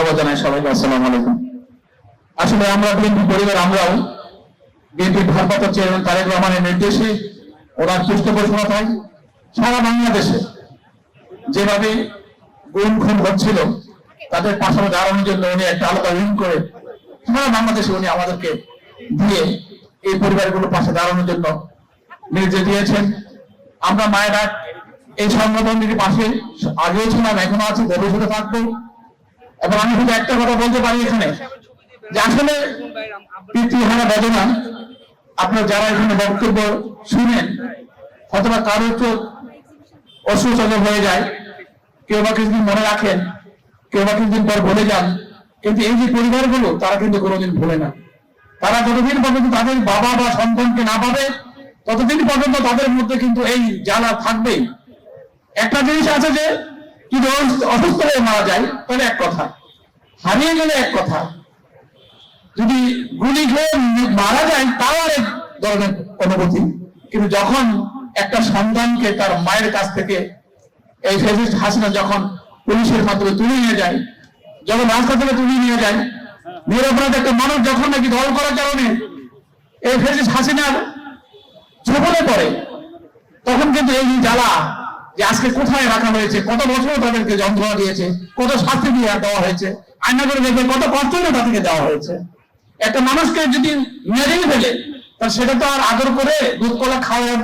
ধন্যবাদ জানাই সবাইকে, আসসালামু আলাইকুম। আসলে আমরা বিএনপি পরিবার, আমরাও বিএনপির ভারপ্রাপ্ত চেয়ারম্যান তারেক রহমানের নির্দেশে ওনার পৃষ্ঠপোষকতায় সারা বাংলাদেশে যেভাবে গুম খুন হচ্ছিল, তাদের পাশে দাঁড়ানোর জন্য উনি একটা আলাদা ঋণ করে সারা বাংলাদেশে উনি আমাদেরকে দিয়ে এই পরিবারগুলো পাশে দাঁড়ানোর জন্য নির্দেশ দিয়েছেন। আমরা মায়েরা এই সংগঠনটির পাশে আগেও ছিলাম, এখনও আছি, ভবিষ্যতে থাকব। এবং আমি শুধু একটা কথা বলতে পারি এখানে। যে আসলে পিতৃহারা বেদনা, আপনার যারা এখানে বক্তব্য শুনেন অথবা কারও চোখ অসুচল হয়ে যায়, কেউ বা কিছুদিন মনে রাখেন, কেউ বা কিছুদিন পর ভুলে যান, কিন্তু এই যে পরিবারগুলো, তারা কিন্তু কোনোদিন ভুলে না। তারা যতদিন পর্যন্ত তাদের বাবা বা সন্তানকে না পাবে, ততদিন পর্যন্ত তাদের মধ্যে কিন্তু এই জ্বালা থাকবেই। একটা জিনিস আছে যে, যদি অসুস্থ- অসুস্থ হয়ে মারা যায়, তাহলে এক কথা হারিয়ে গেলে এক কথা। যদি গুলি খেয়ে মারা যায়, তাও আর এক ধরনের অনুভূতি। কিন্তু যখন একটা সন্তানকে তার মায়ের কাছ থেকে এই ফেসিস্ট হাসিনা যখন পুলিশের মাধ্যমে তুলে নিয়ে যায়, যখন রাস্তা থেকে তুলে নিয়ে যায়, নিরপরাধ একটা মানুষ যখন নাকি দল করার কারণে এই ফেসিস্ট হাসিনার ঝোপলে পড়ে, তখন কিন্তু এই জ্বালা যে আজকে কোথায় রাখা হয়েছে, কত বছর তাদেরকে যন্ত্রণা দিয়েছে, কত শাস্তি দিয়ে দেওয়া হয়েছে আয়না করে দেখবে কত কষ্ট করে তাদেরকে দেওয়া হয়েছে। একটা মানুষকে যদি মেরেই ফেলে, তা সেটা তো আর আদর করে দুধ কলা খাওয়ার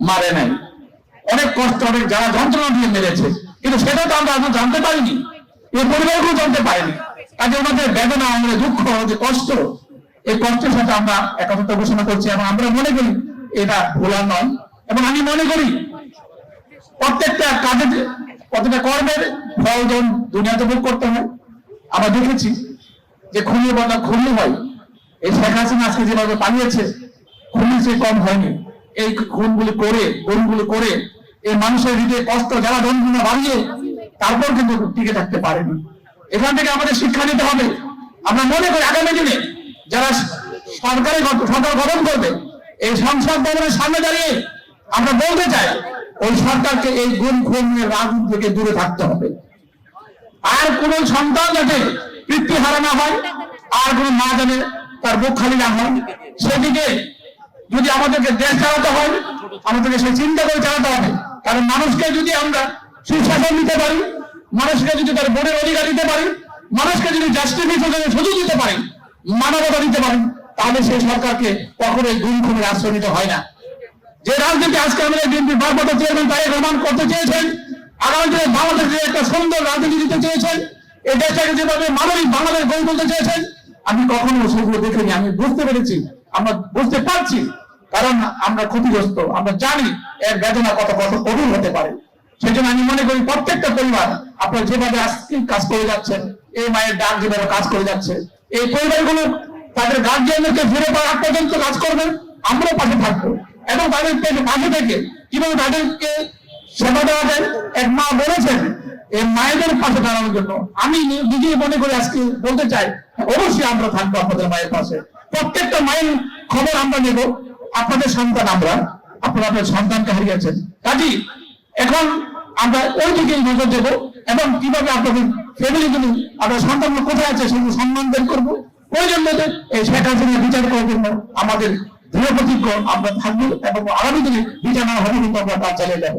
মারে নাই। অনেক কষ্ট, অনেক যারা যন্ত্রণা দিয়ে মেরেছে। কিন্তু সেটা তো আমরা এখন জানতে পারিনি। এই পরিবারগুলো জানতে পারিনি। কাজে ওনাদের বেদনা, আমাদের দুঃখ যে কষ্ট এই কষ্টের সাথে আমরা একত্রতা ঘোষণা করছি এবং আমরা মনে করি এটা ভোলার নয়। এবং আমি মনে করি প্রত্যেকটা কাজের, প্রত্যেকটা কর্মের ফলজন দুনিয়াতে ভোগ করতে হয়। আমরা দেখেছি যে খুনি বলা খুনি হয়। এই শেখ হাসিনা আজকে যেভাবে পালিয়েছে, খুনি সে কম হয়নি। এই খুনগুলি করে খুনগুলি করে, এই মানুষের হৃদয়ে কষ্ট যারা যন্ত্রণা বাড়িয়ে তারপর কিন্তু টিকে থাকতে পারেনি। এখান থেকে আমাদের শিক্ষা নিতে হবে। আমরা মনে করি আগামী দিনে যারা সরকারি সরকার গঠন করবে, এই সংসদ ভবনের সামনে দাঁড়িয়ে আমরা বলতে চাই, ওই সরকারকে এই গুণ খুন, রাজনীতি থেকে দূরে থাকতে হবে। আর কোন সন্তান যাতে তৃপ্তি হারা না হয়, আর কোন মা জানে তার বুক খালি না হয়, সেদিকে যদি আমাদেরকে দেশ চালাতে হয়, আমাদেরকে সেই চিন্তা করে চালাতে হবে। কারণ মানুষকে যদি আমরা সুশাসন দিতে পারি, মানুষকে যদি তার বোর্ডের অধিকার দিতে পারি, মানুষকে যদি জাস্টিফিকেশনের সুযোগ দিতে পারি, মানবতা দিতে পারি, তাহলে সেই সরকারকে কখনোই গুণ খুনের আশ্রয় নিতে হয় না। যে রাজনীতি আজকে আমাদের বিএনপি ভারপ্রাপ্ত চেয়ারম্যান তারেক রহমান করতে চেয়েছেন আমি কখনো সেগুলো দেখিনি, আমি বুঝতে পেরেছি, আমরা বুঝতে পারছি, কারণ আমরা ক্ষতিগ্রস্ত, আমরা জানি এর বেদনা কত কত কঠিন হতে পারে। আমি মনে করি প্রত্যেকটা পরিবার, আপনারা যেভাবে আজকে কাজ করে যাচ্ছেন, এই মায়ের ডাক যেভাবে কাজ করে যাচ্ছে, এই পরিবারগুলো তাদের গার্জিয়ানদেরকে ফিরে পাওয়ার আগ পর্যন্ত কাজ করবেন, আমরাও পাশে থাকব। এবং তাদের পাশে থেকে কীভাবে তাদেরকে সেবা দেওয়া যায় এক মা বলেছেন, এই মায়েদের পাশে দাঁড়ানোর জন্য। আমি নিজেই মনে করে আজকে বলতে চাই, অবশ্যই আমরা থাকব আপনাদের মায়ের পাশে। প্রত্যেকটা মায়ের খবর আমরা নেব, আপনাদের সন্তান আমরা, আপনারা আপনার সন্তানকে হারিয়েছেন। কাজী এখন আমরা ওই দিকে নজর দেবো এবং কীভাবে আপনাদের ফ্যামিলি গুলো আপনার সন্তানগুলো কোথায় আছে সেগুলো সম্মান বের করব। প্রয়োজন মতো এই শেখ হাসিনা বিচার করার জন্য আমাদের দৃঢ় প্রতিজ্ঞ আমরা থাকব এবং আগামী দিনে বিচার না হবে কিন্তু আমরা কাজ চালিয়ে যাব।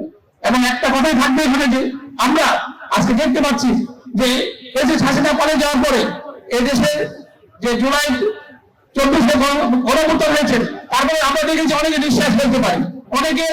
এবং একটা কথাই থাকবে এখানে যে আমরা আজকে দেখতে পাচ্ছি যে এই যে পালে যাওয়ার পরে এই দেশে যে জুলাই চব্বিশে গণপূর্তন হয়েছে, তারপরে আমরা দেখেছি অনেকে নিঃশ্বাস ফেলতে পারি, অনেকে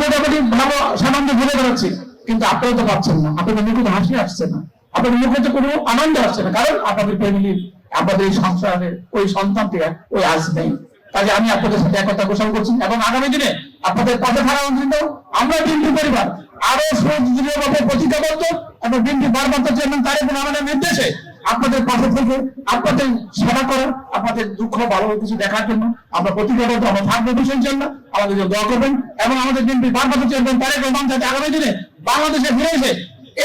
মোটামুটি ভালো সামান্য ঘুরে বেড়াচ্ছি, কিন্তু আপনারা তো পাচ্ছেন না, আপনাদের মুখে তো হাসি আসছে না, আপনাদের মুখে তো কোনো আনন্দ আসছে না, কারণ আপনাদের ফ্যামিলি আপনাদের এই সংসারের ওই সন্তানটি ওই আজ নেই। কাজে আমি আপনাদের সাথে একতা ঘোষণা করছি এবং আগামী দিনে আপনাদের পাশে থাকা জন্য আমরা বিএনপি পরিবার, আরও সুদৃঢ়ভাবে প্রতিজ্ঞাবদ্ধ এবং বিএনপি বারবার তো চেয়ারম্যান তারেক রহমানের নির্দেশে আপনাদের পাশে থেকে আপনাদের সেবা করার আপনাদের দুঃখ ভালো কিছু দেখার জন্য আমরা প্রতিজ্ঞাবদ্ধ, আমরা থাকব বিষয়ের জন্য। আমাদের দোয়া করবেন এবং আমাদের বিএনপি বারবার চেয়ারম্যান তারেক রহমান যাতে আগামী দিনে বাংলাদেশে ফিরে এসে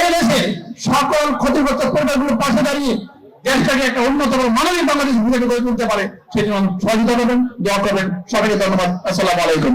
এই দেশে সকল ক্ষতিগ্রস্ত পরিবারগুলোর পাশে দাঁড়িয়ে দেশটাকে একটা উন্নতম মানুষ বাংলাদেশ ভূমিকা গড়ে তুলতে পারে, সেই জন্য সহযোগিতা করবেন, দোয়া করবেন। সবাইকে ধন্যবাদ। আসসালামু আলাইকুম।